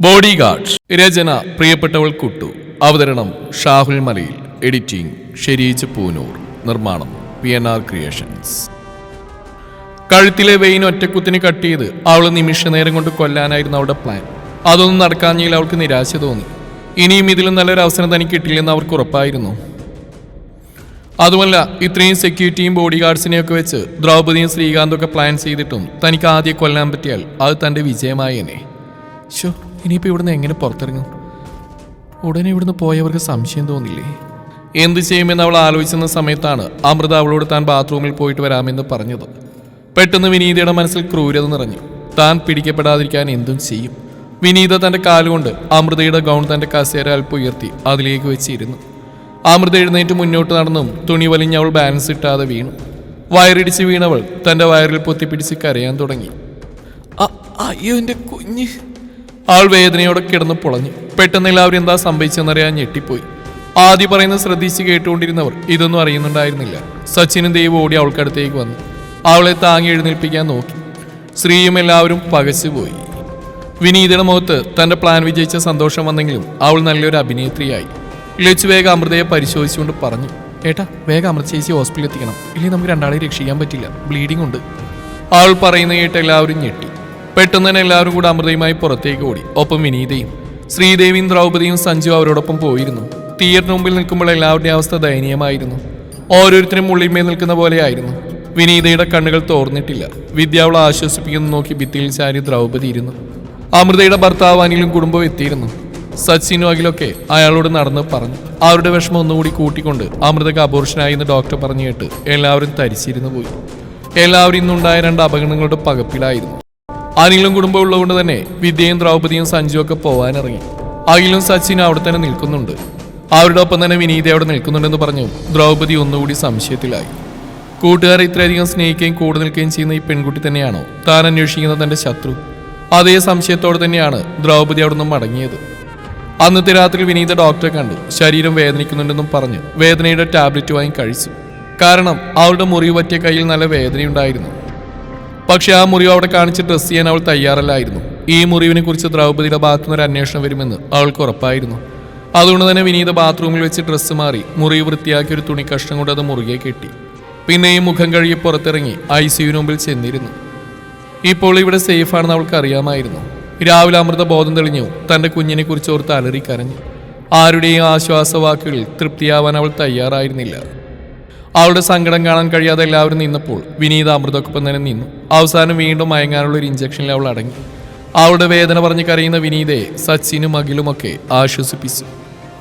Body guard രചന പ്രിയപ്പെട്ടവൾ കുട്ടു. അവതരണം ഷാഹുൽ മലയിൽ. എഡിറ്റിംഗ് ഷെരീജ് പൂനൂർ. നിർമ്മാണം പി എൻ ആർ ക്രിയേഷൻസ്. കഴുത്തിലെ വെയിൻ ഒറ്റക്കുത്തിന് കട്ട് ചെയ്ത് അവൾ നിമിഷ നേരം കൊണ്ട് കൊല്ലാനായിരുന്നു അവളുടെ പ്ലാൻ. അതൊന്നും നടക്കാഞ്ഞതിൽ അവൾക്ക് നിരാശ തോന്നി. ഇനിയും ഇതിലും നല്ലൊരു അവസരം തനിക്ക് കിട്ടില്ലെന്ന് അവർക്ക് ഉറപ്പായിരുന്നു. അതുമല്ല ഇത്രയും സെക്യൂരിറ്റിയും ബോഡി ഗാർഡ്സിനെയൊക്കെ വെച്ച് ദ്രൗപദിയും ശ്രീകാന്തൊക്കെ പ്ലാൻ ചെയ്തിട്ടും തനിക്ക് ആദ്യം കൊല്ലാൻ പറ്റിയാൽ അത് തന്റെ വിജയമായേനെ. ഷോ ഇനിയിപ്പോൾ ഇവിടുന്ന് എങ്ങനെ പുറത്തിറങ്ങും? ഉടനെ ഇവിടുന്ന് പോയവർക്ക് സംശയം തോന്നില്ലേ? എന്ത് ചെയ്യുമെന്ന് അവൾ ആലോചിക്കുന്ന സമയത്താണ് അമൃത അവളോട് താൻ ബാത്റൂമിൽ പോയിട്ട് വരാമെന്ന് പറഞ്ഞത്. പെട്ടെന്ന് വിനീതയുടെ മനസ്സിൽ ക്രൂരത നിറഞ്ഞു. താൻ പിടിക്കപ്പെടാതിരിക്കാൻ എന്തും ചെയ്യും. വിനീത തന്റെ കാലുകൊണ്ട് അമൃതയുടെ ഗൗൺ തന്റെ കസേര അല്പം ഉയർത്തി അതിലേക്ക് വെച്ചിരുന്നു. അമൃത എഴുന്നേറ്റ് മുന്നോട്ട് നടന്നും തുണി വലിഞ്ഞ് അവൾ ബാലൻസ് ഇട്ടാതെ വീണു. വയറിടിച്ച് വീണവൾ തന്റെ വയറിൽ പൊത്തിപ്പിടിച്ച് കരയാൻ തുടങ്ങി. അയ്യോ എന്റെ കുഞ്ഞ്. ആൾ വേദനയോടെ കിടന്ന് പൊളഞ്ഞു. പെട്ടെന്ന് എല്ലാവരും എന്താ സംഭവിച്ചെന്നറിയാൻ ഞെട്ടിപ്പോയി. ആദ്യ പറയുന്നത് ശ്രദ്ധിച്ച് കേട്ടുകൊണ്ടിരുന്നവർ ഇതൊന്നും അറിയുന്നുണ്ടായിരുന്നില്ല. സച്ചിനും ദേവ് ഓടി അവൾക്കടുത്തേക്ക് വന്നു. അവളെ താങ്ങി എഴുന്നേൽപ്പിക്കാൻ നോക്കി. സ്ത്രീയും എല്ലാവരും പകച്ചുപോയി വിനീതയുടെ മുഖത്ത് തന്റെ പ്ലാൻ വിജയിച്ച സന്തോഷം വന്നെങ്കിലും അവൾ നല്ലൊരു അഭിനേത്രിയായി. ലച്ചു വേഗം അമൃതയെ പരിശോധിച്ചുകൊണ്ട് പറഞ്ഞു ഏട്ടാ വേഗം അമൃത ചേച്ചി ഹോസ്പിറ്റലിൽ എത്തിക്കണം. ഇല്ലെങ്കിൽ നമുക്ക് രണ്ടാളെ രക്ഷിക്കാൻ പറ്റില്ല. ബ്ലീഡിംഗ് ഉണ്ട്. അവൾ പറയുന്ന കേട്ട് എല്ലാവരും ഞെട്ടി. പെട്ടെന്ന് തന്നെ എല്ലാവരും കൂടെ അമൃതയുമായി പുറത്തേക്ക് ഓടി. ഒപ്പം വിനീതയും ശ്രീദേവിയും ദ്രൗപദിയും സഞ്ജു അവരോടൊപ്പം പോയിരുന്നു. തിയേറ്ററിന് മുമ്പിൽ നിൽക്കുമ്പോൾ എല്ലാവരുടെയും അവസ്ഥ ദയനീയമായിരുന്നു. ഓരോരുത്തരും ഉള്ളിന്മേൽ നിൽക്കുന്ന പോലെയായിരുന്നു. വിനീതയുടെ കണ്ണുകൾ തോർന്നിട്ടില്ല. വിദ്യ അവളെ ആശ്വസിപ്പിക്കുന്നു നോക്കി ഭിത്തിയിൽ ചാരി ദ്രൗപദി ഇരുന്നു. അമൃതയുടെ ഭർത്താവ് അനിലും കുടുംബവും എത്തിയിരുന്നു. സച്ചിനും അഖിലൊക്കെ അയാളോട് നടന്ന് പറഞ്ഞു. അവരുടെ വിഷമം ഒന്നുകൂടി കൂട്ടിക്കൊണ്ട് അമൃതക്ക് അബോർഷനായി എന്ന് ഡോക്ടർ പറഞ്ഞു കേട്ട് എല്ലാവരും തരിച്ചിരുന്നു പോയി. എല്ലാവരും ഇന്നുണ്ടായ രണ്ട് അപകടങ്ങളുടെ പകപ്പിലായിരുന്നു. അനിലും കുടുംബം ഉള്ളതുകൊണ്ട് തന്നെ വിദ്യയും ദ്രൗപദിയും സഞ്ജു ഒക്കെ പോവാനിറങ്ങി. അഖിലും സച്ചിൻ അവിടെ തന്നെ നിൽക്കുന്നുണ്ട്. അവരുടെ ഒപ്പം തന്നെ വിനീത അവിടെ നിൽക്കുന്നുണ്ടെന്ന് പറഞ്ഞു ദ്രൗപദി ഒന്നുകൂടി സംശയത്തിലായി. കൂട്ടുകാരെ ഇത്രയധികം സ്നേഹിക്കുകയും കൂടെ നിൽക്കുകയും ചെയ്യുന്ന ഈ പെൺകുട്ടി തന്നെയാണോ? താൻ അന്വേഷിക്കുന്ന തന്റെ ശത്രു. അതേ സംശയത്തോടെ തന്നെയാണ് ദ്രൗപദി അവിടെ നിന്നും മടങ്ങിയത്. അന്നത്തെ രാത്രി വിനീത ഡോക്ടറെ കണ്ടു. ശരീരം വേദനിക്കുന്നുണ്ടെന്നും പറഞ്ഞ്. വേദനയുടെ ടാബ്ലറ്റ് വാങ്ങി കഴിച്ചു. കാരണം അവളുടെ മുറിവ് പറ്റിയ കയ്യിൽ നല്ല വേദനയുണ്ടായിരുന്നു. പക്ഷെ ആ മുറിവ് അവിടെ കാണിച്ച് ഡ്രസ് ചെയ്യാൻ അവൾ തയ്യാറല്ലായിരുന്നു. ഈ മുറിവിനെ കുറിച്ച് ദ്രൗപതിയുടെ ഭാഗത്തുനിന്ന് ഒരു അന്വേഷണം വരുമെന്ന് അവൾക്ക് ഉറപ്പായിരുന്നു. അതുകൊണ്ട് തന്നെ വിനീത ബാത്റൂമിൽ വെച്ച് ഡ്രസ്സ് മാറി മുറിവ് വൃത്തിയാക്കി ഒരു തുണി കഷ്ണം കൊണ്ട് അത് മുറുകെ കെട്ടി. പിന്നെ ഈ മുഖം കഴുകി പുറത്തിറങ്ങി ഐ സിയുവിന് മുമ്പിൽ ചെന്നിരുന്നു. ഇപ്പോൾ ഇവിടെ സേഫാണെന്ന് അവൾക്ക് അറിയാമായിരുന്നു. രാവിലെ അമൃത ബോധം തെളിഞ്ഞു. തന്റെ കുഞ്ഞിനെ കുറിച്ച് ഓർത്ത് അലറി കരഞ്ഞു. ആരുടെയും ആശ്വാസവാക്കുകളിൽ തൃപ്തിയാവാൻ അവൾ തയ്യാറായിരുന്നില്ല. അവളുടെ സങ്കടം കാണാൻ കഴിയാതെ എല്ലാവരും നിന്നപ്പോൾ വിനീത അമൃതക്കൊപ്പം തന്നെ നിന്നു. അവസാനം വീണ്ടും മയങ്ങാനുള്ള ഒരു ഇഞ്ചക്ഷനിൽ അവൾ അടങ്ങി. അവളുടെ വേദന പറഞ്ഞ് കരയുന്ന വിനീതയെ സച്ചിനും അഖിലുമൊക്കെ ആശ്വസിപ്പിച്ചു.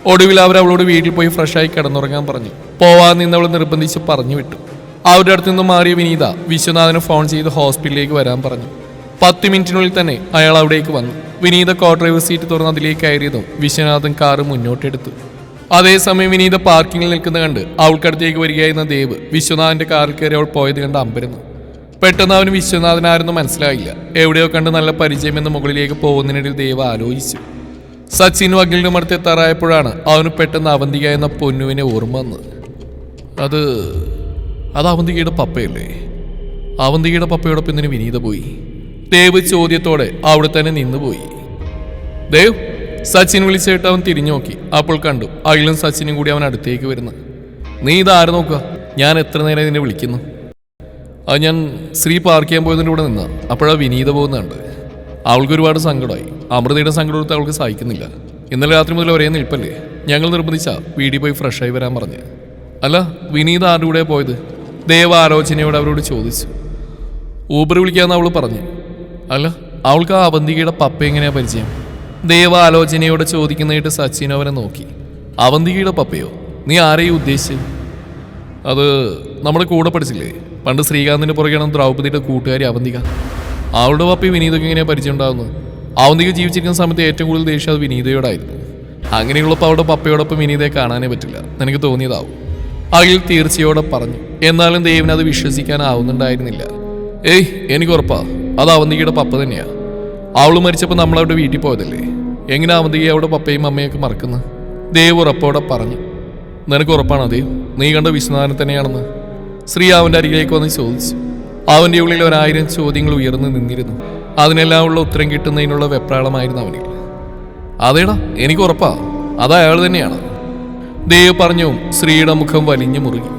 ഒടുവിൽ അവർ അവളോട് വീട്ടിൽ പോയി ഫ്രഷായി കിടന്നുറങ്ങാൻ പറഞ്ഞു. പോവാൻ അവൾ നിർബന്ധിച്ച് പറഞ്ഞു വിട്ടു. അവരുടെ അടുത്ത് നിന്ന് മാറിയ വിനീത വിശ്വനാഥന് ഫോൺ ചെയ്ത് ഹോസ്പിറ്റലിലേക്ക് വരാൻ പറഞ്ഞു. പത്ത് മിനിറ്റിനുള്ളിൽ തന്നെ അയാൾ അവിടേക്ക് വന്നു. വിനീത കോ ഡ്രൈവർ സീറ്റ് തുറന്ന് അതിലേക്ക് കയറിയതും വിശ്വനാഥൻ കാറ് മുന്നോട്ടെടുത്തു. അതേസമയം വിനീത പാർക്കിങ്ങിൽ നിൽക്കുന്ന കണ്ട് അവൾക്കടുത്തേക്ക് വരികയായിരുന്ന ദേവ് വിശ്വനാഥന്റെ കാറിൽ കയറി അവൾ പോയത് കണ്ട് അമ്പരുന്നു. പെട്ടെന്ന് അവന് വിശ്വനാഥനാരെന്ന് മനസ്സിലായില്ല. എവിടെയോ കണ്ട് നല്ല പരിചയമെന്ന് മുകളിലേക്ക് പോകുന്നതിനിടയിൽ ദേവ് ആലോചിച്ചു. സച്ചിൻ അഖിലിനും അടുത്ത് എത്താറായപ്പോഴാണ് അവന് പെട്ടെന്ന് അവന്തിക എന്ന പൊന്നുവിനെ ഓർമ്മ വന്നത്. അത് അത് അവന്തികയുടെ പപ്പയല്ലേ? അവന്തികയുടെ പപ്പയോടൊപ്പം ഇതിന് വിനീത പോയി. ദേവ് ചോദ്യത്തോടെ അവിടെ തന്നെ നിന്നുപോയി. ദേവ് സച്ചിൻ വിളിച്ചിട്ട് അവൻ തിരിഞ്ഞു നോക്കി. അപ്പോൾ കണ്ടു അഖിലും സച്ചിനും കൂടി അവൻ അടുത്തേക്ക് വരുന്നു. നീ ഇതാര് നോക്കുക? ഞാൻ എത്ര നേരം നിന്നെ വിളിക്കുന്നു? അത് ഞാൻ ശ്രീ പാർക്ക് ചെയ്യാൻ പോയതിന്റെ കൂടെ നിന്ന്. അപ്പോഴാ വിനീത പോകുന്നുണ്ട് അവൾക്ക് ഒരുപാട് സങ്കടമായി. അമൃതയുടെ സങ്കടം അവൾക്ക് സഹിക്കുന്നില്ല. ഇന്നലെ രാത്രി മുതൽ ഒരേ നിൽപ്പല്ലേ? ഞങ്ങൾ നിർബന്ധിച്ച വീട്ടിൽ പോയി ഫ്രഷായി വരാൻ പറഞ്ഞു. അല്ല വിനീത ആരുടെ കൂടെ പോയത്? ദേവ ആലോചനയോട് അവരോട് ചോദിച്ചു. ഊബർ വിളിക്കാമെന്ന് അവൾ പറഞ്ഞു. അല്ല അവൾക്ക് ആ അവന്തികയുടെ പപ്പ എങ്ങനെയാണ് പരിചയം? ദേവ ആലോചനയോട് ചോദിക്കുന്നതായിട്ട് സച്ചിൻ അവനെ നോക്കി. അവന്തികയുടെ പപ്പയോ? നീ ആരെയും ഉദ്ദേശിച്ചത്? അത് നമ്മൾ കൂടെ പഠിച്ചില്ലേ? പണ്ട് ശ്രീകാന്തിന്റെ പുറകെയാണ് ദ്രൗപദിയുടെ കൂട്ടുകാരി അവന്തിക. അവളുടെ പപ്പി വിനീതയ്ക്ക് എങ്ങനെയാണ് പരിചയം ഉണ്ടാകുന്നത് അവന്തിക ജീവിച്ചിരിക്കുന്ന സമയത്ത് ഏറ്റവും കൂടുതൽ ദേഷ്യം അത് വിനീതയോടായിരുന്നു. അങ്ങനെയുള്ളപ്പോൾ അവളുടെ പപ്പയോടൊപ്പം വിനീതയെ കാണാനേ പറ്റില്ല. നിനക്ക് തോന്നിയതാവും. അഖിൽ തീർച്ചയോടെ പറഞ്ഞു. എന്നാലും ദേവിന് അത് വിശ്വസിക്കാനാവുന്നുണ്ടായിരുന്നില്ല. ഏയ് എനിക്ക് ഉറപ്പാ അത് അവന്തികയുടെ പപ്പ തന്നെയാ. അവൾ മരിച്ചപ്പോൾ നമ്മളവിടെ വീട്ടിൽ പോയതല്ലേ? എങ്ങനെ അവന്തികയെ അവിടെ പപ്പയും അമ്മയൊക്കെ മറക്കുന്നത് ദേവ് ഉറപ്പോടെ പറഞ്ഞു. നിനക്ക് ഉറപ്പാണോ നീ കണ്ട വിശ്വനാഥൻ തന്നെയാണെന്ന്. ശ്രീ അവന്റെ അരികിലേക്ക് വന്ന് ചോദിച്ചു. അവന്റെ ഉള്ളിൽ ഒരായിരം ചോദ്യങ്ങൾ ഉയർന്നു നിന്നിരുന്നു. അതിനെല്ലാം ഉള്ള ഉത്തരം കിട്ടുന്നതിനുള്ള വെപ്രാളമായിരുന്നു അവനിൽ. അതേടാ എനിക്ക് ഉറപ്പാ. അത് അയാൾ തന്നെയാണ്. ദേവ് പറഞ്ഞു ശ്രീയുടെ മുഖം വലിഞ്ഞു മുറുകി.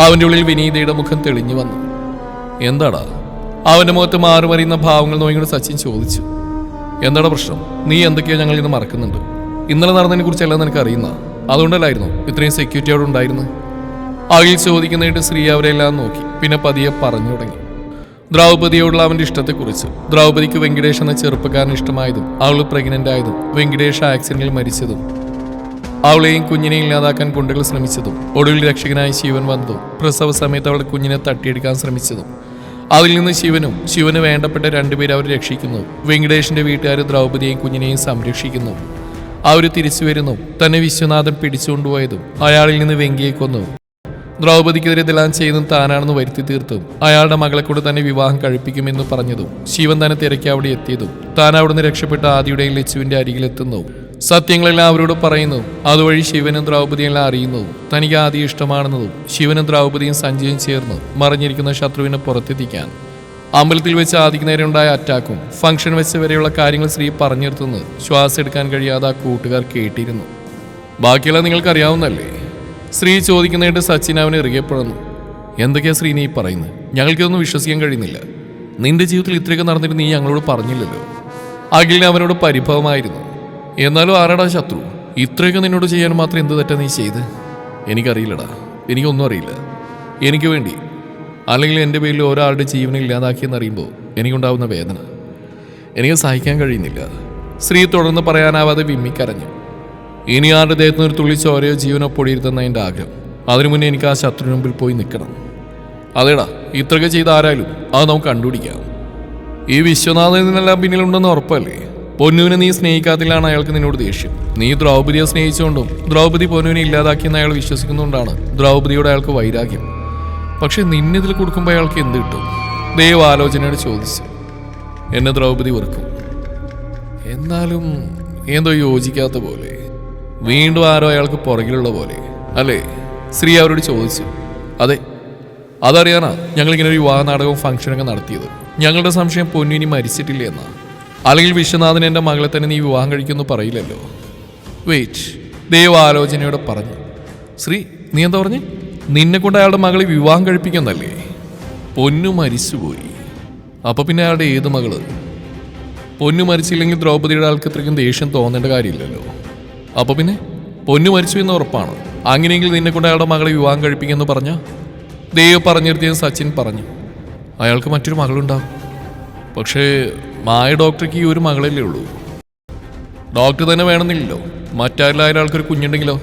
അവന്റെ ഉള്ളിൽ വിനീതയുടെ മുഖം തെളിഞ്ഞു വന്നു. എന്താടാ? അവന്റെ മുഖത്ത് മാറി മറിയുന്ന ഭാവങ്ങൾ നോക്കിക്കൊണ്ട് സച്ചിൻ ചോദിച്ചു. എന്താണ് പ്രശ്നം? നീ എന്തൊക്കെയോ ഞങ്ങൾ ഇന്ന് മറക്കുന്നുണ്ട്? ഇന്നലെ നടന്നതിനെ കുറിച്ചെല്ലാം നിനക്ക് അറിയുന്ന? അതുകൊണ്ടല്ലായിരുന്നു ഇത്രയും സെക്യൂരിറ്റി അവിടെ ഉണ്ടായിരുന്നു? അഖിൽ ചോദിക്കുന്നതായിട്ട് ശ്രീ അവരെല്ലാം നോക്കി പിന്നെ പതിയെ പറഞ്ഞു തുടങ്ങി. ദ്രൗപതിയോടുള്ള അവന്റെ ഇഷ്ടത്തെക്കുറിച്ച്. ദ്രൗപതിക്ക് വെങ്കടേഷ് എന്ന ചെറുപ്പക്കാരൻ ഇഷ്ടമായതും അവൾ പ്രഗ്നന്റ് ആയതും വെങ്കടേഷ് ആക്സിഡന്റിൽ മരിച്ചതും അവളെയും കുഞ്ഞിനെ ഇല്ലാതാക്കാൻ കൊണ്ടുകൾ ശ്രമിച്ചതും ഒടുവിൽ രക്ഷകനായ ശിവൻ വന്നതും പ്രസവ സമയത്ത് അവളുടെ കുഞ്ഞിനെ തട്ടിയെടുക്കാൻ ശ്രമിച്ചതും അതിൽ നിന്ന് ശിവനും ശിവന് വേണ്ടപ്പെട്ട രണ്ടുപേരെ അവർ രക്ഷിക്കുന്നു. വെങ്കടേഷിന്റെ വീട്ടുകാർ ദ്രൗപതിയെയും കുഞ്ഞിനെയും സംരക്ഷിക്കുന്നു. അവർ തിരിച്ചു വരുന്നു. തന്നെ വിശ്വനാഥൻ പിടിച്ചുകൊണ്ടുപോയതും അയാളിൽ നിന്ന് വെങ്കിയെ കൊന്നു. ദ്രൗപതിക്കെതിരെ ഇതെല്ലാം ചെയ്തും താനാണെന്ന് വരുത്തി തീർത്തും. അയാളുടെ മകളെ കൂടെ തന്നെ വിവാഹം കഴിപ്പിക്കുമെന്ന് പറഞ്ഞതും ശിവൻ തന്നെ തിരക്കി അവിടെ എത്തിയതും താൻ അവിടുന്ന് രക്ഷപ്പെട്ട ആദിയുടെയും ലച്ചുവിന്റെ അരികിലെത്തുന്നു സത്യങ്ങളെല്ലാം അവരോട് പറയുന്നു അതുവഴി ശിവനും ദ്രൗപദിയെല്ലാം അറിയുന്നു തനിക്ക് ആദ്യം ഇഷ്ടമാണെന്നതും ശിവനും ദ്രൗപദിയും സഞ്ജയും ചേർന്ന് മറിഞ്ഞിരിക്കുന്ന ശത്രുവിനെ പുറത്തെത്തിക്കാൻ. അമ്പലത്തിൽ വെച്ച് ആദ്യം നേരെ ഉണ്ടായ അറ്റാക്കും ഫംഗ്ഷൻ വെച്ച് വരെയുള്ള കാര്യങ്ങൾ ശ്രീ പറഞ്ഞു നിർത്തുന്നു ശ്വാസം എടുക്കാൻ കഴിയാതെ ആ കൂട്ടുകാർ കേട്ടിരുന്നു. ബാക്കിയെല്ലാം നിങ്ങൾക്കറിയാവുന്നല്ലേ ശ്രീ ചോദിക്കുന്നതായിട്ട് സച്ചിൻ അവനെ ഇറുകപ്പെടുന്നു എന്തൊക്കെയാ ശ്രീ നീ പറയുന്നത്? ഞങ്ങൾക്കിതൊന്നും വിശ്വസിക്കാൻ കഴിയുന്നില്ല. നിന്റെ ജീവിതത്തിൽ ഇത്രയൊക്കെ നടന്നിട്ട് നീ ഞങ്ങളോട് പറഞ്ഞില്ലല്ലോ. അഖിലിന് അവനോട് പരിഭവമായിരുന്നു. എന്നാലും ആരാടാ ശത്രു? ഇത്രയൊക്കെ നിന്നോട് ചെയ്യാൻ മാത്രം എന്ത് തെറ്റാ നീ ചെയ്ത്? എനിക്കറിയില്ലടാ. എനിക്കൊന്നും അറിയില്ല. എനിക്ക് വേണ്ടി. അല്ലെങ്കിൽ എന്റെ പേരിൽ ഒരാളുടെ ജീവനെ ഇല്ലാതാക്കിയെന്നറിയുമ്പോൾ എനിക്കുണ്ടാവുന്ന വേദന. എനിക്ക് സഹിക്കാൻ കഴിയുന്നില്ല. സ്ത്രീ തുടർന്ന് പറയാനാവാതെ വിമ്മിക്കരഞ്ഞു. ഇനി ആരുടെ ദേഹത്തുനിന്ന് ഒരു തുള്ളി ചോരയോ ജീവനോ പൊടിയിരുത്തുന്ന എന്റെ ആഗ്രഹം. അതിനു മുന്നേ എനിക്ക് ആ ശത്രുവിന് മുമ്പിൽ പോയി നിൽക്കണം. അതേടാ ഇത്രയൊക്കെ ചെയ്ത ആരായാലും അത് നമുക്ക് കണ്ടുപിടിക്കാം. ഈ വിശ്വനാഥനെല്ലാം പിന്നിലുണ്ടെന്ന് ഉറപ്പല്ലേ? പൊന്നുവിനെ നീ സ്നേഹിക്കാത്തില്ലാണ് അയാൾക്ക് നിന്നോട് ദേഷ്യം. നീ ദ്രൗപതിയെ സ്നേഹിച്ചുകൊണ്ടും ദ്രൗപതി പൊന്നുവിനെ ഇല്ലാതാക്കിയെന്ന് അയാൾ വിശ്വസിക്കുന്നുകൊണ്ടാണ് ദ്രൗപതിയോട് അയാൾക്ക് വൈരാഗ്യം. പക്ഷെ നിന്നിതിൽ കൊടുക്കുമ്പോൾ അയാൾക്ക് എന്ത് കിട്ടും? ദൈവ ആലോചനയോട് ചോദിച്ചു. എന്നെ ദ്രൗപതി വെറുക്കും. എന്നാലും എന്തോ യോജിക്കാത്ത പോലെ. വീണ്ടും ആരോ അയാൾക്ക് പുറകിലുള്ള പോലെ. അല്ലേ? ശ്രീ അവരോട് ചോദിച്ചു. അതെ അതറിയാനാ ഞങ്ങളിങ്ങനെ ഒരു വിവാഹ നാടകവും ഫംഗ്ഷനൊക്കെ നടത്തിയത്. ഞങ്ങളുടെ സംശയം പൊന്നിനി മരിച്ചിട്ടില്ല എന്നാ. അല്ലെങ്കിൽ വിശ്വനാഥൻ എന്റെ മകളെ തന്നെ നീ വിവാഹം കഴിക്കുമെന്ന് പറയില്ലല്ലോ. വെയിറ്റ് ദൈവാലോചനയോടെ പറഞ്ഞു. ശ്രീ നീ എന്താ പറഞ്ഞു? നിന്നെ കൊണ്ട് അയാളുടെ മകളെ വിവാഹം കഴിപ്പിക്കുന്നല്ലേ പൊന്നു മരിച്ചുപോയി. അപ്പൊ പിന്നെ അയാളുടെ ഏത് മകൾ? പൊന്നു മരിച്ചില്ലെങ്കിൽ ദ്രൗപദിയുടെ ആൾക്ക് ഇത്രയ്ക്കും ദേഷ്യം തോന്നേണ്ട കാര്യമില്ലല്ലോ. അപ്പൊ പിന്നെ? പൊന്നു മരിച്ചു എന്ന് ഉറപ്പാണ്? അങ്ങനെയെങ്കിൽ നിന്നെ കൊണ്ട് അയാളുടെ മകളെ വിവാഹം കഴിപ്പിക്കുമെന്ന് പറഞ്ഞ? ദേവ് പറഞ്ഞിരുത്തിയെന്ന് സച്ചിൻ പറഞ്ഞു. അയാൾക്ക് മറ്റൊരു മകളുണ്ടാവും പക്ഷേ മായ ഡോക്ടർക്ക് ഈ ഒരു മകളല്ലേ ഉള്ളൂ. ഡോക്ടർ തന്നെ വേണമെന്നില്ലല്ലോ. മറ്റാരിലായ ആൾക്കൊരു കുഞ്ഞുണ്ടെങ്കിലോ?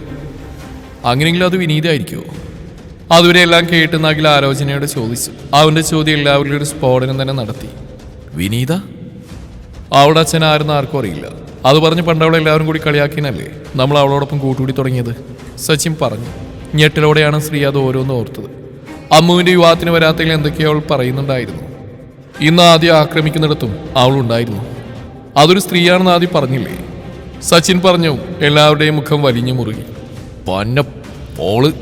അങ്ങനെയെങ്കിലും അത് വിനീതായിരിക്കുമോ അതുവരെ എല്ലാം കേട്ട് നാഗിൽ ആലോചനയോട് ചോദിച്ചു. അവന്റെ ചോദ്യം എല്ലാവരിലും ഒരു സ്ഫോടനം തന്നെ നടത്തി. വിനീത? അവളുടെ അച്ഛൻ ആരെന്ന് ആർക്കും അറിയില്ല. അത് പറഞ്ഞ് പണ്ടവളെ എല്ലാവരും കൂടി കളിയാക്കിനല്ലേ നമ്മൾ അവളോടൊപ്പം കൂട്ടുകൂടി തുടങ്ങിയത്? സച്ചിൻ പറഞ്ഞു. ഞെട്ടലോടെയാണ് ശ്രീ അത് ഓരോന്ന് ഓർത്തത്. അമ്മുവിന്റെ യുവാത്തിന് വരാത്തതിൽ എന്തൊക്കെയോ അവൾ പറയുന്നുണ്ടായിരുന്നു. ഇന്ന് ആദ്യം ആക്രമിക്കുന്നിടത്തും അവളുണ്ടായിരുന്നു. അതൊരു സ്ത്രീയാണെന്ന് ആദ്യം പറഞ്ഞില്ലേ? സച്ചിൻ പറഞ്ഞു എല്ലാവരുടെയും മുഖം വലിഞ്ഞു മുറുകി. പന്ന പോൾ.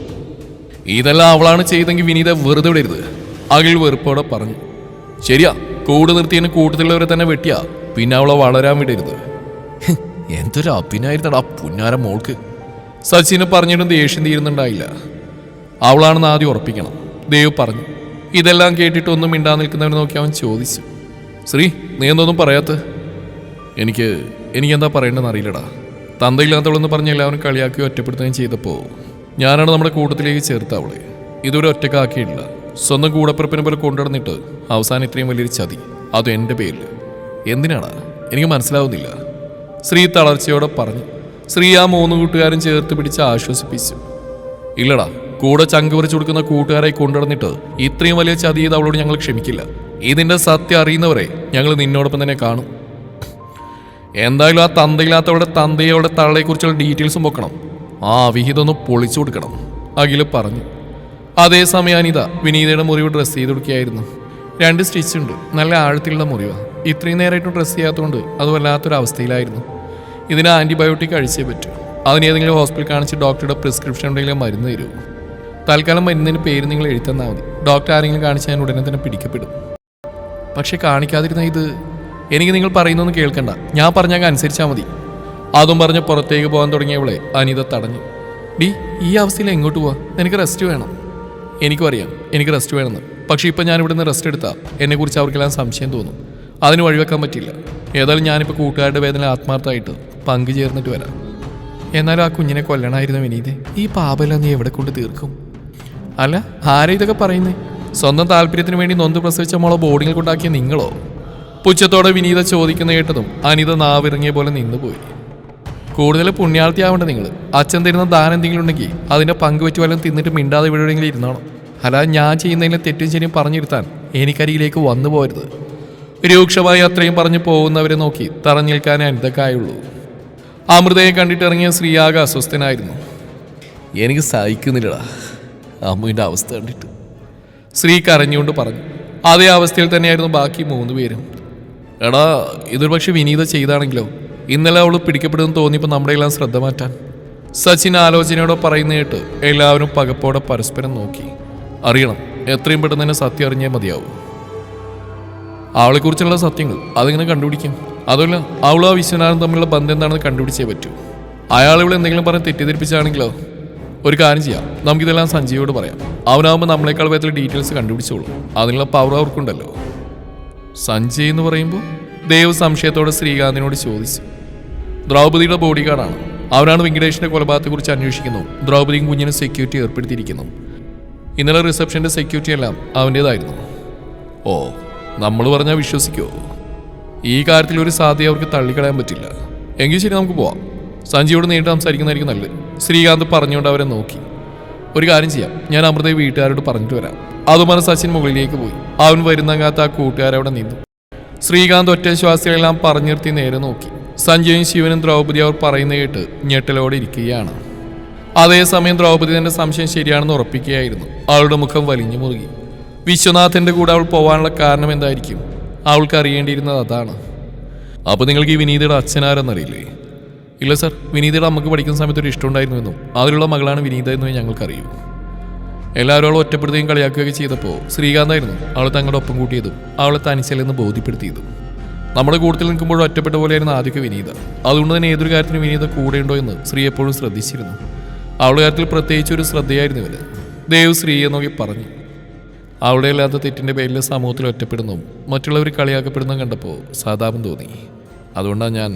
ഇതെല്ലാം അവളാണ് ചെയ്തെങ്കിൽ വിനീത വെറുതെ വിടരുത് അഖിൽ വെറുപ്പോടെ പറഞ്ഞു. ശരിയാ കൂട് നിർത്തിയതിന് കൂട്ടത്തിലുള്ളവരെ തന്നെ വെട്ടിയാ പിന്നെ അവളെ വളരാൻ വിടരുത്. എന്തൊരു അഭിനായിരുന്നടാ പുന്നാര മോൾക്ക്. സച്ചിനെ പറഞ്ഞിട്ടും ദേഷ്യം തീരുന്നുണ്ടായില്ല. അവളാണെന്ന് ആദ്യം ഉറപ്പിക്കണം ദേവ് പറഞ്ഞു. ഇതെല്ലാം കേട്ടിട്ട് ഒന്നും മിണ്ടാ നിൽക്കുന്നവർ നോക്കി അവൻ ചോദിച്ചു. ശ്രീ നീ എന്തൊന്നും പറയാത്ത? എനിക്ക് എനിക്കെന്താ പറയേണ്ടതെന്ന് അറിയില്ലടാ. തന്തയില്ലാത്തവളെന്ന് പറഞ്ഞ് എല്ലാവരും കളിയാക്കി ഒറ്റപ്പെടുത്തുകയും ചെയ്തപ്പോൾ ഞാനാണ് നമ്മുടെ കൂട്ടത്തിലേക്ക് ചേർത്ത അവളെ. ഇതുവരെ ഒറ്റക്കാക്കിയിട്ടില്ല സ്വന്തം കൂടപ്പിറപ്പിനെ പോലെ കൊണ്ടുവന്നിട്ട് അവസാനം ഇത്രയും വലിയൊരു ചതി. അതും എന്റെ പേരിൽ എന്തിനാണ് എനിക്ക് മനസ്സിലാവുന്നില്ല. ശ്രീ തളർച്ചയോടെ പറഞ്ഞു. ശ്രീ ആ മൂന്ന് കൂട്ടുകാരും ചേർത്ത് പിടിച്ച് ആശ്വസിപ്പിച്ചു. ഇല്ലടാ കൂടെ ചങ്ക് വരച്ചു കൊടുക്കുന്ന കൂട്ടുകാരെ കൊണ്ടുവന്നിട്ട് ഇത്രയും വലിയ ചതി ചെയ്ത് അവളോട് ഞങ്ങൾ ക്ഷമിക്കില്ല. ഇതിന്റെ സത്യം അറിയുന്നവരെ ഞങ്ങൾ നിന്നോടൊപ്പം തന്നെ കാണും. എന്തായാലും ആ തന്തയില്ലാത്തവളുടെ തന്തയോടെ തള്ളയെക്കുറിച്ചുള്ള ഡീറ്റെയിൽസും വെക്കണം. ആ വിഹിതം ഒന്ന് പൊളിച്ചു കൊടുക്കണം അഖിൽ പറഞ്ഞു. അതേസമയം അനിത വിനീതയുടെ മുറിവ് ഡ്രസ്സ് ചെയ്ത് കൊടുക്കുകയായിരുന്നു. രണ്ട് സ്റ്റിച്ച് ഉണ്ട് നല്ല ആഴത്തിലുള്ള മുറിവാണ് ഇത്രയും നേരമായിട്ടും ഡ്രസ്സ് ചെയ്യാത്തതുകൊണ്ട് അത് വല്ലാത്തൊരു അവസ്ഥയിലായിരുന്നു. ഇതിന് ആന്റിബയോട്ടിക് കഴിച്ചേ പറ്റൂ. അതിന് ഏതെങ്കിലും ഹോസ്പിറ്റൽ കാണിച്ച് ഡോക്ടറുടെ പ്രിസ്ക്രിപ്ഷൻ ഉണ്ടെങ്കിലും മരുന്ന് തരൂ. തൽക്കാലം മരുന്നിന് പേര് നിങ്ങൾ എഴുതന്നാൽ മതി. ഡോക്ടർ ആരെങ്കിലും കാണിച്ചാൽ ഞാൻ ഉടനെ തന്നെ പിടിക്കപ്പെടും. പക്ഷെ കാണിക്കാതിരുന്ന ഇത് എനിക്ക് നിങ്ങൾ പറയുന്നൊന്നും കേൾക്കണ്ട. ഞാൻ പറഞ്ഞാൽ അനുസരിച്ചാൽ മതി. അതും പറഞ്ഞ് പുറത്തേക്ക് പോകാൻ തുടങ്ങിയവളെ അനിത തടഞ്ഞു. ഡി ഈ അവസ്ഥയിൽ എങ്ങോട്ട് പോവാ? എനിക്ക് റെസ്റ്റ് വേണം. എനിക്കും അറിയാം. എനിക്ക് റെസ്റ്റ് വേണമെന്ന്. പക്ഷേ ഇപ്പം ഞാൻ ഇവിടുന്ന് റെസ്റ്റ് എടുത്താൽ എന്നെക്കുറിച്ച് അവർക്കെല്ലാം സംശയം തോന്നും. അതിന് വഴിവെക്കാൻ പറ്റില്ല. ഏതായാലും ഞാനിപ്പോൾ കൂട്ടുകാരുടെ വേദന ആത്മാർത്ഥമായിട്ട് പങ്കുചേർന്നിട്ട് വരാം. എന്നാലും ആ കുഞ്ഞിനെ കൊല്ലണമായിരുന്നു വിനീത്. ഈ പാപെല്ലാം നീ എവിടെ കൊണ്ട് തീർക്കും? അല്ല ആരാ ഇതൊക്കെ പറയുന്നേ? സ്വന്തം താല്പര്യത്തിന് വേണ്ടി നൊന്ത് പ്രസവിച്ച മോളെ ബോർഡിങ്ങിൽ കൊണ്ടാക്കിയ നിങ്ങളോ? പുച്ഛത്തോടെ വിനീത ചോദിക്കുന്ന കേട്ടതും അനിത നാവിറങ്ങിയ പോലെ നിന്നുപോയി. കൂടുതൽ പുണ്യാളത്തിയാവേണ്ട നിങ്ങൾ അച്ഛൻ തരുന്ന ദാനം എന്തെങ്കിലും ഉണ്ടെങ്കിൽ അതിന്റെ പങ്ക് വെച്ച് വല്ലതും തിന്നിട്ട് മിണ്ടാതെ എവിടെയെങ്കിലും ഇരുന്നോണം. അല്ലാതെ ഞാൻ ചെയ്യുന്നതിന് തെറ്റും ശരിയും പറഞ്ഞിരുത്താൻ എനിക്കരികിലേക്ക് വന്നു പോരുത്. രൂക്ഷമായി അത്രയും പറഞ്ഞു പോകുന്നവരെ നോക്കി തറഞ്ഞു നിൽക്കാനേ അനിതക്കായുള്ളൂ അമൃതയെ കണ്ടിട്ടിറങ്ങിയ ശ്രീയാഗ അസ്വസ്ഥനായിരുന്നു. എനിക്ക് സഹിക്കുന്നില്ലടാ. അമ്മുവിന്റെ അവസ്ഥ കണ്ടിട്ട്. സ്ത്രീ കരഞ്ഞുകൊണ്ട് പറഞ്ഞു അതേ അവസ്ഥയിൽ തന്നെയായിരുന്നു ബാക്കി മൂന്ന് പേരും. എടാ ഇതൊരു പക്ഷെ വിനീത ചെയ്താണെങ്കിലോ? ഇന്നലെ അവൾ പിടിക്കപ്പെടുമെന്ന് തോന്നിയപ്പോൾ നമ്മുടെ എല്ലാം ശ്രദ്ധ മാറ്റാൻ. സച്ചിൻ ആലോചനയോടെ പറയുന്ന കേട്ട് എല്ലാവരും പകപ്പോടെ പരസ്പരം നോക്കി. അറിയണം എത്രയും പെട്ടെന്ന് തന്നെ സത്യം അറിഞ്ഞേ മതിയാവും. അവളെക്കുറിച്ചുള്ള സത്യങ്ങൾ അതിങ്ങനെ കണ്ടുപിടിക്കും? അതുമല്ല അവളും ആ വിശ്വനാഥൻ തമ്മിലുള്ള ബന്ധം എന്താണെന്ന് കണ്ടുപിടിച്ചേ പറ്റൂ. അയാൾ എന്തെങ്കിലും പറഞ്ഞ് തെറ്റിദ്ധരിപ്പിച്ചാണെങ്കിലോ? ഒരു കാര്യം ചെയ്യാം. നമുക്കിതെല്ലാം സഞ്ജീവോട് പറയാം. അവനാകുമ്പോൾ നമ്മളെക്കാൾ വേഗത്തിൽ ഡീറ്റെയിൽസ് കണ്ടുപിടിച്ചോളൂ. അതിനുള്ള പവർ അവർക്കുണ്ടല്ലോ. സഞ്ജയ് എന്ന് പറയുമ്പോൾ ദേവ് സംശയത്തോടെ ശ്രീകാന്തിനോട് ചോദിച്ചു. ദ്രൗപദിയുടെ ബോഡി ഗാർഡാണ് അവനാണ് വെങ്കടേഷിന്റെ കൊലപാതകത്തെക്കുറിച്ച് അന്വേഷിക്കുന്നു. ദ്രൗപദിയും കുഞ്ഞിനും സെക്യൂരിറ്റി ഏർപ്പെടുത്തിയിരിക്കുന്നു. ഇന്നലെ റിസപ്ഷന്റെ സെക്യൂരിറ്റി എല്ലാം അവന്റേതായിരുന്നു ഓ നമ്മൾ പറഞ്ഞാൽ വിശ്വസിക്കോ? ഈ കാര്യത്തിൽ ഒരു സാധ്യത അവർക്ക് തള്ളിക്കളയാൻ പറ്റില്ല. എങ്കിൽ ശരി നമുക്ക് പോവാം. സഞ്ജയോട് നേരിട്ട് സംസാരിക്കുന്നതായിരിക്കും നല്ലത്. ശ്രീകാന്ത് പറഞ്ഞുകൊണ്ട് അവരെ നോക്കി. ഒരു കാര്യം ചെയ്യാം. ഞാൻ അമൃതയെ വീട്ടുകാരോട് പറഞ്ഞിട്ട് വരാം. അതുമാണ് സച്ചിൻ മുകളിലേക്ക് പോയി. അവൻ വരുന്നങ്ങാത്ത ആ കൂട്ടുകാരവിടെ നിന്നു. ശ്രീകാന്ത് ഒറ്റ ശ്വാസികളെല്ലാം പറഞ്ഞു നിർത്തി നേരെ നോക്കി. സഞ്ജയും ശിവനും ദ്രൗപദി അവർ പറയുന്ന കേട്ട് ഞെട്ടലോടെ ഇരിക്കുകയാണ്. അതേസമയം ദ്രൗപദി തന്റെ സംശയം ശരിയാണെന്ന് ഉറപ്പിക്കുകയായിരുന്നു. അവളുടെ മുഖം വലിഞ്ഞു മുറുകി. വിശ്വനാഥന്റെ കൂടെ അവൾ പോവാനുള്ള കാരണം എന്തായിരിക്കും? അവൾക്ക് അറിയേണ്ടിയിരുന്നത് അതാണ്. അപ്പൊ നിങ്ങൾക്ക് ഈ വിനീതയുടെ അച്ഛനാരെന്നറിയില്ലേ? ഇല്ല സർ വിനീതയുടെ അമ്മയ്ക്ക് പഠിക്കുന്ന സമയത്ത് ഒരു ഇഷ്ടമുണ്ടായിരുന്നുവെന്നും അതിലുള്ള മകളാണ് വിനീത എന്നും ഞങ്ങൾക്കറിയൂ. എല്ലാവരും അവളെ ഒറ്റപ്പെടുത്തുകയും കളിയാക്കുകയൊക്കെ ചെയ്തപ്പോൾ ശ്രീകാന്തായിരുന്നു അവളെ തങ്ങളുടെ ഒപ്പം കൂട്ടിയതും അവളെ തനിച്ചല്ലെന്ന് ബോധ്യപ്പെടുത്തിയതും. നമ്മുടെ കൂട്ടത്തിൽ നിൽക്കുമ്പോഴും ഒറ്റപ്പെട്ട പോലെയായിരുന്നു ആദ്യമൊക്കെ വിനീത. അതുകൊണ്ട് തന്നെ ഏതൊരു കാര്യത്തിനും വിനീത കൂടെയുണ്ടോ എന്ന് ശ്രീ എപ്പോഴും ശ്രദ്ധിച്ചിരുന്നു. അവളുടെ കാര്യത്തിൽ പ്രത്യേകിച്ച് ഒരു ശ്രദ്ധയായിരുന്നു ഇവന്. ദേവ് സ്ത്രീ എന്നൊക്കെ പറഞ്ഞു. അവളുടെ അല്ലാത്ത തെറ്റിന്റെ പേരിൽ സമൂഹത്തിൽ ഒറ്റപ്പെടുന്നതും മറ്റുള്ളവർ കളിയാക്കപ്പെടുന്നതും കണ്ടപ്പോൾ സാതാപം തോന്നി. അതുകൊണ്ടാണ് ഞാൻ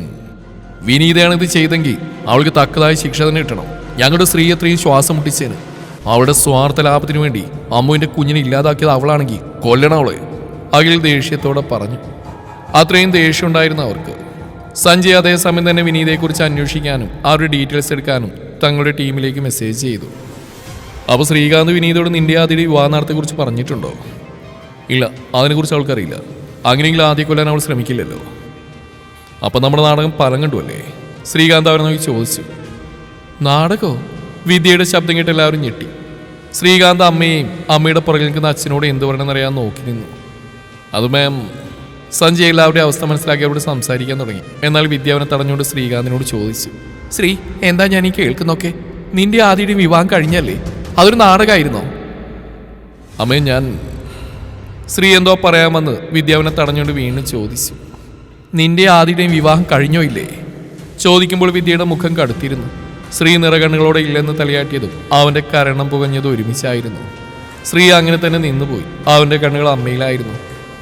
വിനീതയാണ് ഇത് ചെയ്തെങ്കിൽ അവൾക്ക് തക്കതായ ശിക്ഷ തന്നെ കിട്ടണം. ഞങ്ങളുടെ സ്ത്രീ അത്രയും ശ്വാസം മുട്ടിച്ചേന്. അവളുടെ സ്വാർത്ഥ ലാഭത്തിനു വേണ്ടി അമ്മുവിന്റെ കുഞ്ഞിനെ ഇല്ലാതാക്കിയത് അവളാണെങ്കിൽ കൊല്ലണം അവളെ. അഖിൽ ദേഷ്യത്തോടെ പറഞ്ഞു. അത്രയും ദേഷ്യം ഉണ്ടായിരുന്നു അവർക്ക്. സഞ്ജയ് അതേസമയം തന്നെ വിനീതയെക്കുറിച്ച് അന്വേഷിക്കാനും അവരുടെ ഡീറ്റെയിൽസ് എടുക്കാനും തങ്ങളുടെ ടീമിലേക്ക് മെസ്സേജ് ചെയ്തു. അപ്പോൾ ശ്രീകാന്ത് വിനീതയോട് നിന്റെ ആദ്യയുടെ വിവാഹനാർത്ഥത്തെക്കുറിച്ച് പറഞ്ഞിട്ടുണ്ടോ? ഇല്ല അതിനെക്കുറിച്ച് അവൾക്കറിയില്ല. അങ്ങനെയെങ്കിൽ ആദ്യം കൊല്ലാൻ അവൾ ശ്രമിക്കില്ലല്ലോ. അപ്പൊ നമ്മുടെ നാടകം പരം കണ്ടുവല്ലേ ശ്രീകാന്ത് അവരെ ചോദിച്ചു. നാടകോ? വിദ്യയുടെ ശബ്ദം കേട്ട് എല്ലാവരും ഞെട്ടി. ശ്രീകാന്ത് അമ്മയെയും അമ്മയുടെ പുറകിൽ നിൽക്കുന്ന അച്ഛനോട് എന്ത് പറയണമെന്നറിയാൻ നോക്കി നിന്നു. അത് മാം സഞ്ജയ് എല്ലാവരുടെയും അവസ്ഥ മനസ്സിലാക്കി അവരോട് സംസാരിക്കാൻ തുടങ്ങി. എന്നാൽ വിദ്യ അവനെ തടഞ്ഞുകൊണ്ട് ശ്രീകാന്തിനോട് ചോദിച്ചു. ശ്രീ എന്താ ഞാൻ ഈ കേൾക്കുന്നൊക്കെ? നിന്റെ ആദ്യയുടെ വിവാഹം കഴിഞ്ഞല്ലേ? അതൊരു നാടകമായിരുന്നോ? അമ്മേ ഞാൻ ശ്രീ എന്തോ പറയാമെന്ന് വിദ്യാവനെ തടഞ്ഞുകൊണ്ട് വീണ്ടും ചോദിച്ചു. നിന്റെ ആദ്യയുടെയും വിവാഹം കഴിഞ്ഞോ ഇല്ലേ? ചോദിക്കുമ്പോൾ വിദ്യയുടെ മുഖം കടുത്തിരുന്നു. ശ്രീ നിറകണ്ണുകളോടെ ഇല്ലെന്ന് തലയാട്ടിയതും അവന്റെ കരണം പുകഞ്ഞതും ഒരുമിച്ചായിരുന്നു. ശ്രീ അങ്ങനെ തന്നെ നിന്നുപോയി. അവന്റെ കണ്ണുകൾ അമ്മയിലായിരുന്നു.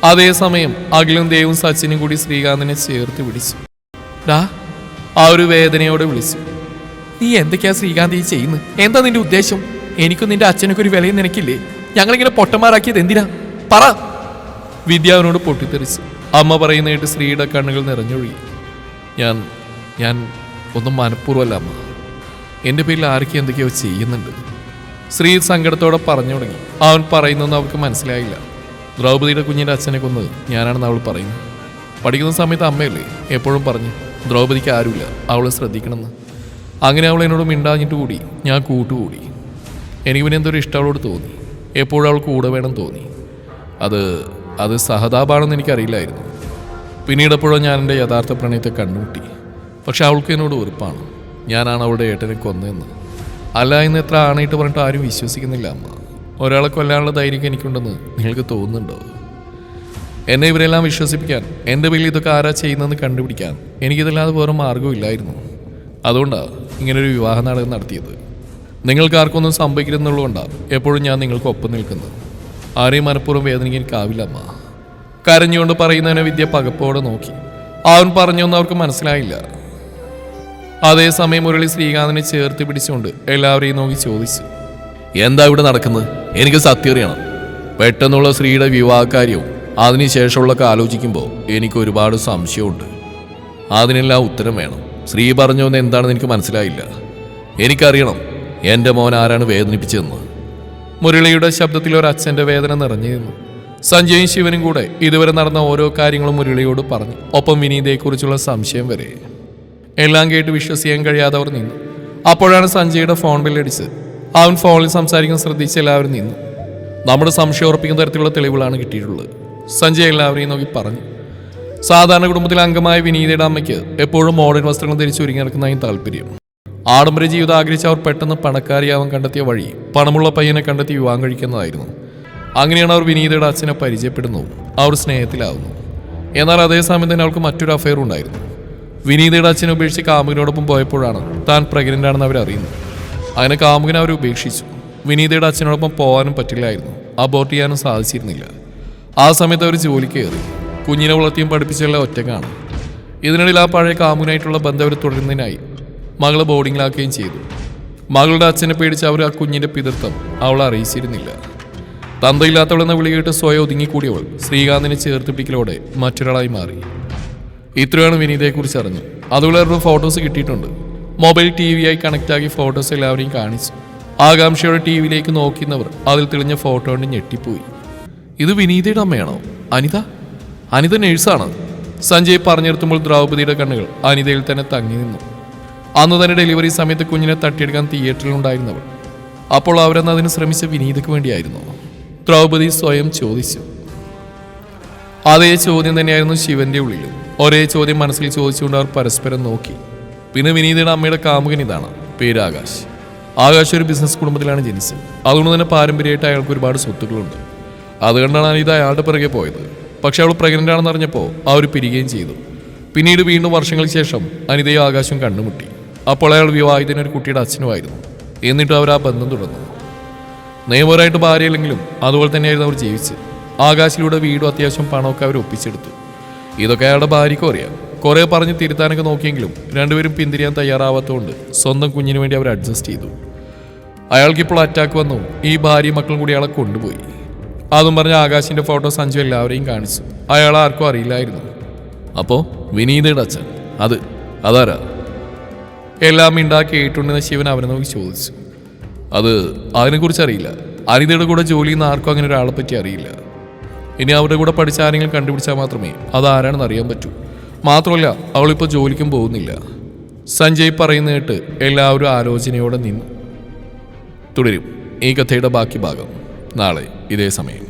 അതേസമയം അഖിലും ദേവും സച്ചിനും കൂടി ശ്രീകാന്തിനെ ചേർത്ത് പിടിച്ചു. ഡാ ആ ഒരു വേദനയോടെ വിളിച്ചു. നീ എന്തൊക്കെയാ ശ്രീകാന്ത് ഈ ചെയ്യുന്നത് എന്താ നിന്റെ ഉദ്ദേശം? എനിക്കും നിന്റെ അച്ഛനൊക്കെ ഒരു വിലയും നിനക്കില്ലേ? ഞങ്ങളിങ്ങനെ പൊട്ടന്മാരാക്കിയത് എന്തിനാ? പറ. വിദ്യ അവനോട് പൊട്ടിത്തെറിച്ചു. അമ്മ പറയുന്നതായിട്ട് ശ്രീയുടെ കണ്ണുകൾ നിറഞ്ഞൊഴുകി. ഞാൻ ഞാൻ ഒന്നും മനഃപൂർവമല്ല അമ്മ. എന്റെ പേരിൽ ആരൊക്കെ എന്തൊക്കെയോ ചെയ്യുന്നുണ്ട്. ശ്രീ സങ്കടത്തോടെ പറഞ്ഞു തുടങ്ങി. അവൻ പറയുന്നൊന്നും അവൾക്ക് മനസ്സിലായില്ല. ദ്രൗപദിയുടെ കുഞ്ഞിന്റെ അച്ഛനെ കൊന്ന് ഞാനാണെന്ന് അവൾ പറയുന്നു. പഠിക്കുന്ന സമയത്ത് അമ്മയല്ലേ എപ്പോഴും പറഞ്ഞു ദ്രൗപദിക്ക് ആരുമില്ല അവളെ ശ്രദ്ധിക്കണമെന്ന്. അങ്ങനെ അവൾ എന്നോട് മിണ്ടാഞ്ഞിട്ട് കൂടി ഞാൻ കൂട്ടുകൂടി. എനിക്ക് പിന്നെ എന്തൊരു ഇഷ്ടം അവളോട് തോന്നി. എപ്പോഴും അവൾ കൂടെ വേണം തോന്നി. അത് അത് സഹതാപാണെന്ന് എനിക്കറിയില്ലായിരുന്നു. പിന്നീട് എപ്പോഴോ ഞാൻ എന്റെ യഥാർത്ഥ പ്രണയത്തെ കണ്ടുമുട്ടി. പക്ഷെ അവൾക്ക് എന്നോട് വെറുപ്പാണ്. ഞാനാണ് അവളുടെ ഏട്ടനെ കൊന്നതെന്ന്. അല്ല എന്ന് എത്ര ആണയിട്ട് പറഞ്ഞിട്ട് ആരും വിശ്വസിക്കുന്നില്ല അമ്മ. ഒരാളെ കൊല്ലാനുള്ള ധൈര്യം എനിക്കുണ്ടെന്ന് നിങ്ങൾക്ക് തോന്നുന്നുണ്ടോ? എന്നെ ഇവരെല്ലാം വിശ്വസിപ്പിക്കാൻ എന്റെ പേരിൽ ഇതൊക്കെ ആരാ ചെയ്യുന്നതെന്ന് കണ്ടുപിടിക്കാൻ എനിക്കിതല്ലാതെ വേറെ മാർഗമില്ലായിരുന്നു അതുകൊണ്ടാണ് ഇങ്ങനൊരു വിവാഹ നാടകം നടത്തിയത്. നിങ്ങൾക്കാർക്കൊന്നും സംഭവിക്കരുതെന്നുള്ളതുകൊണ്ടാണ് എപ്പോഴും ഞാൻ നിങ്ങൾക്ക് ഒപ്പം നിൽക്കുന്നത്. ആരെയും മനഃപൂർവം വേദനിക്കാൻ എനിക്കാവില്ല അമ്മ. കരഞ്ഞുകൊണ്ട് പറയുന്നതിനെ വിദ്യ പകപ്പോടെ നോക്കി. അവൻ പറഞ്ഞൊന്നും അവർക്ക് മനസ്സിലായില്ല. അതേസമയം മുരളി ശ്രീകാന്തിനെ ചേർത്ത് പിടിച്ചുകൊണ്ട് എല്ലാവരെയും നോക്കി ചോദിച്ചു. എന്താ ഇവിടെ നടക്കുന്നത്? എനിക്ക് സത്യറിയണം പെട്ടെന്നുള്ള സ്ത്രീയുടെ വിവാഹകാര്യവും അതിനുശേഷമുള്ളൊക്കെ ആലോചിക്കുമ്പോൾ എനിക്ക് ഒരുപാട് സംശയമുണ്ട്. അതിനെല്ലാം ഉത്തരം വേണം. സ്ത്രീ പറഞ്ഞു എന്താണെന്ന് എനിക്ക് മനസ്സിലായില്ല. എനിക്കറിയണം എന്റെ മോൻ ആരാണ് വേദനിപ്പിച്ചതെന്ന്. മുരളിയുടെ ശബ്ദത്തിൽ ഒരു അച്ഛന്റെ വേദന നിറഞ്ഞിരുന്നു. സഞ്ജയും ശിവനും കൂടെ ഇതുവരെ നടന്ന ഓരോ കാര്യങ്ങളും മുരളിയോട് പറഞ്ഞു. ഒപ്പം വിനീതയെക്കുറിച്ചുള്ള സംശയം വരെ. എല്ലാം കേട്ട് വിശ്വസിക്കാൻ കഴിയാതെ അവർ നിന്നു. അപ്പോഴാണ് സഞ്ജയുടെ ഫോൺ ബില്ലടിച്ച് അവൻ ഫോണിൽ സംസാരിക്കാൻ ശ്രദ്ധിച്ച് എല്ലാവരും നിന്നു. നമ്മുടെ സംശയം ഉറപ്പിക്കുന്ന തരത്തിലുള്ള തെളിവുകളാണ് കിട്ടിയിട്ടുള്ളത്. സഞ്ജയ് എല്ലാവരെയും നോക്കി പറഞ്ഞു. സാധാരണ കുടുംബത്തിലെ അംഗമായ വിനീതയുടെ അമ്മയ്ക്ക് എപ്പോഴും മോഡേൺ വസ്ത്രങ്ങൾ ധരിച്ച് ഒരുങ്ങി നടക്കുന്നതായും താല്പര്യം. ആഡംബര ജീവിതം ആഗ്രഹിച്ച അവർ പെട്ടെന്ന് പണക്കാരിയാവാൻ കണ്ടെത്തിയ വഴി പണമുള്ള പയ്യനെ കണ്ടെത്തി വിവാഹം കഴിക്കുന്നതായിരുന്നു. അങ്ങനെയാണ് അവർ വിനീതയുടെ അച്ഛനെ പരിചയപ്പെടുന്നു. അവർ സ്നേഹത്തിലാവുന്നു. എന്നാൽ അതേസമയം തന്നെ അവൾക്ക് മറ്റൊരു അഫയർ ഉണ്ടായിരുന്നു. വിനീതയുടെ അച്ഛനെ ഉപേക്ഷിച്ച് കാമുകനോടൊപ്പം പോയപ്പോഴാണ് താൻ പ്രഗ്നന്റ് ആണെന്ന് അവർ അറിയുന്നത്. അങ്ങനെ കാമുകൻ അവരെ ഉപേക്ഷിച്ചു. വിനീതയുടെ അച്ഛനോടൊപ്പം പോകാനും പറ്റില്ലായിരുന്നു. അബോർട്ട് ചെയ്യാനും സാധിച്ചിരുന്നില്ല. ആ സമയത്ത് അവർ ജോലിക്ക് കയറി. കുഞ്ഞിനെ വളർത്തിയും പഠിപ്പിച്ചെല്ലാം ഒറ്റക്കാണ് ഇതിനിടയിൽ ആ പഴയ കാമുകനായിട്ടുള്ള ബന്ധം അവർ തുടരുന്നതിനായി മകളെ ബോർഡിങ്ങിലാക്കുകയും ചെയ്തു. മകളുടെ അച്ഛനെ പേടിച്ച് അവർ ആ കുഞ്ഞിന്റെ പിതൃത്വം അവളെ അറിയിച്ചിരുന്നില്ല. തന്തയില്ലാത്തവളെന്ന വിളി കേട്ട് സ്വയം ഒതുങ്ങിക്കൂടിയവൾ ശ്രീകാന്തിനെ ചേർത്ത് പിടിക്കലോടെ മറ്റൊരാളായി മാറി. ഇത്രയാണ് വിനീതയെക്കുറിച്ച് അറിഞ്ഞു അതുപോലെ അവരുടെ ഫോട്ടോസ് കിട്ടിയിട്ടുണ്ട്. മൊബൈൽ ടി കണക്ട് ആക്കി ഫോട്ടോസ് എല്ലാവരെയും കാണിച്ചു. ആകാംക്ഷയോടെ ടി വിയിലേക്ക് നോക്കുന്നവർ അതിൽ തെളിഞ്ഞ ഫോട്ടോ കൊണ്ട് ഞെട്ടിപ്പോയി. ഇത് വിനീതയുടെ അമ്മയാണോ? അനിത? അനിത നേഴ്സാണ് സഞ്ജയ് പറഞ്ഞെടുത്തുമ്പോൾ ദ്രൗപദിയുടെ കണ്ണുകൾ അനിതയിൽ തന്നെ തങ്ങി നിന്നു. അന്ന് തന്നെ ഡെലിവറി സമയത്ത് കുഞ്ഞിനെ തട്ടിയെടുക്കാൻ തിയേറ്ററിൽ ഉണ്ടായിരുന്നവൾ അപ്പോൾ അവരെന്ന് അതിന് ശ്രമിച്ച വിനീതയ്ക്ക് വേണ്ടിയായിരുന്നു. ദ്രൗപദി സ്വയം ചോദിച്ചു. അതേ ചോദ്യം തന്നെയായിരുന്നു ശിവന്റെ ഉള്ളിലും. ഒരേ ചോദ്യം മനസ്സിൽ ചോദിച്ചുകൊണ്ട് അവർ പരസ്പരം നോക്കി. പിന്നെ വിനീതയുടെ അമ്മയുടെ കാമുകൻ ഇതാണ് പേര് ആകാശ്. ആകാശ് ഒരു ബിസിനസ് കുടുംബത്തിലാണ് ജനിച്ചത്. അതുകൊണ്ട് തന്നെ പാരമ്പര്യമായിട്ട് അയാൾക്ക് ഒരുപാട് സ്വത്തുക്കളുണ്ട്. അതുകൊണ്ടാണ് അനിത അയാളുടെ പിറകെ പോയത്. പക്ഷെ അവൾ പ്രഗ്നന്റ് ആണെന്ന് അറിഞ്ഞപ്പോൾ അവർ പിരികുകയും ചെയ്തു. പിന്നീട് വീണ്ടും വർഷങ്ങൾക്ക് ശേഷം അനിതയും ആകാശവും കണ്ടുമുട്ടി അപ്പോൾ അയാൾ വിവാഹിതന് ഒരു കുട്ടിയുടെ അച്ഛനുമായിരുന്നു. എന്നിട്ട് അവർ ആ ബന്ധം തുടർന്നു. നിയമപരമായിട്ട് ഭാര്യയില്ലെങ്കിലും അതുപോലെ തന്നെയായിരുന്നു അവർ ജീവിച്ച് ആകാശിലൂടെ വീടും അത്യാവശ്യം പണമൊക്കെ അവർ ഒപ്പിച്ചെടുത്തു. ഇതൊക്കെ അയാളുടെ ഭാര്യയ്ക്കും അറിയാം. കുറേ പറഞ്ഞ് തിരുത്താനൊക്കെ നോക്കിയെങ്കിലും രണ്ടുപേരും പിന്തിരിയാൻ തയ്യാറാവാത്തതുകൊണ്ട് സ്വന്തം കുഞ്ഞിന് വേണ്ടി അവർ അഡ്ജസ്റ്റ് ചെയ്തു. അയാൾക്കിപ്പോൾ അറ്റാക്ക് വന്നു. ഈ ഭാര്യയും മക്കളും കൂടി അയാളെ കൊണ്ടുപോയി. അതും പറഞ്ഞ് ആകാശിന്റെ ഫോട്ടോ സഞ്ജു എല്ലാവരെയും കാണിച്ചു. അയാൾ ആർക്കും അറിയില്ലായിരുന്നു. അപ്പോൾ വിനീതയുടെ അച്ഛൻ. അത് അതാരാ? എല്ലാം ഉണ്ടാക്കിയിട്ടുണ്ടെന്ന് ശിവൻ അവനെ നോക്കി ചോദിച്ചു. അത് അതിനെക്കുറിച്ച് അറിയില്ല. അനിതയുടെ കൂടെ ജോലി ചെയ്യുന്ന ആർക്കും അങ്ങനെ ഒരാളെ പറ്റി അറിയില്ല. ഇനി അവരുടെ കൂടെ പഠിച്ച ആരെങ്കിലും കണ്ടുപിടിച്ചാൽ മാത്രമേ അത് ആരാണെന്ന് അറിയാൻ പറ്റൂ. മാത്രമല്ല അവളിപ്പോൾ ജോലിക്കും പോകുന്നില്ല. സഞ്ജയ് പറയുന്ന കേട്ട് എല്ലാവരും ആലോചനയോടെ നിന്നു. തുടരും ഈ കഥയുടെ ബാക്കി ഭാഗം. നാളെ ഇതേ സമയം.